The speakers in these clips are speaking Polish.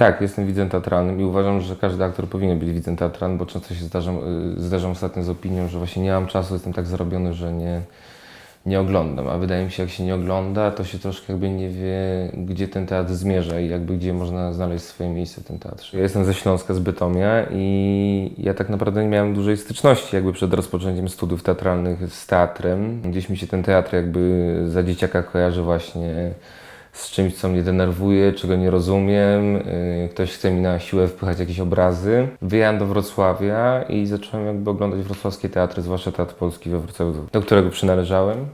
Tak, jestem widzem teatralnym i uważam, że każdy aktor powinien być widzem teatralnym, bo często się zdarzam, y, zdarzam ostatnio z opinią, że właśnie nie mam czasu, jestem tak zarobiony, że nie, nie oglądam. A wydaje mi się, jak się nie ogląda, to się troszkę jakby nie wie, gdzie ten teatr zmierza i jakby gdzie można znaleźć swoje miejsce w tym teatrze. Ja jestem ze Śląska, z Bytomia i ja tak naprawdę nie miałem dużej styczności jakby przed rozpoczęciem studiów teatralnych z teatrem. Gdzieś mi się ten teatr jakby za dzieciaka kojarzy właśnie z czymś, co mnie denerwuje, czego nie rozumiem. Yy, Ktoś chce mi na siłę wpychać jakieś obrazy. Wyjechałem do Wrocławia i zacząłem jakby oglądać wrocławskie teatry, zwłaszcza Teatr Polski we Wrocławiu, do którego przynależałem.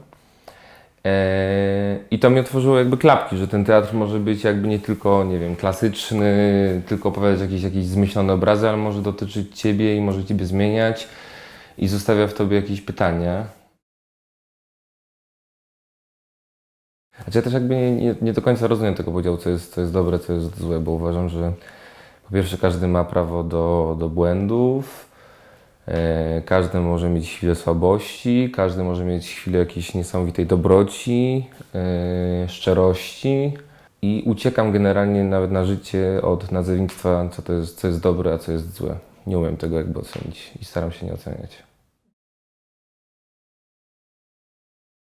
Eee, I to mi otworzyło jakby klapki, że ten teatr może być jakby nie tylko, nie wiem, klasyczny, tylko opowiadać jakieś, jakieś zmyślone obrazy, ale może dotyczyć Ciebie i może Ciebie zmieniać i zostawia w Tobie jakieś pytania. Znaczy ja też jakby nie, nie, nie do końca rozumiem tego podziału, co jest, co jest dobre, co jest złe, bo uważam, że po pierwsze każdy ma prawo do, do błędów, e, każdy może mieć chwilę słabości, każdy może mieć chwilę jakiejś niesamowitej dobroci, e, szczerości i uciekam generalnie nawet na życie od nazewnictwa, co to jest, co jest dobre, a co jest złe. Nie umiem tego jakby ocenić i staram się nie oceniać.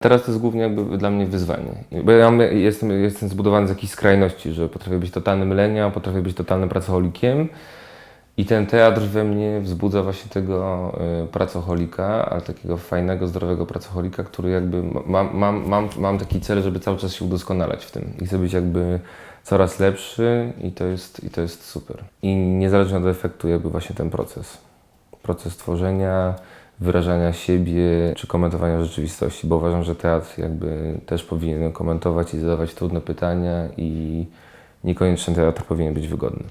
Teraz to jest głównie jakby dla mnie wyzwanie. Bo ja jestem, jestem zbudowany z jakichś skrajności, że potrafię być totalnym leniem, potrafię być totalnym pracocholikiem. I ten teatr we mnie wzbudza właśnie tego y, pracocholika, ale takiego fajnego, zdrowego pracocholika, który jakby mam, mam, mam, mam taki cel, żeby cały czas się udoskonalać w tym. I chcę być jakby coraz lepszy i to jest, i to jest super. I niezależnie od efektu jakby właśnie ten proces. Proces tworzenia, wyrażania siebie czy komentowania rzeczywistości, bo uważam, że teatr jakby też powinien komentować i zadawać trudne pytania i niekoniecznie teatr powinien być wygodny.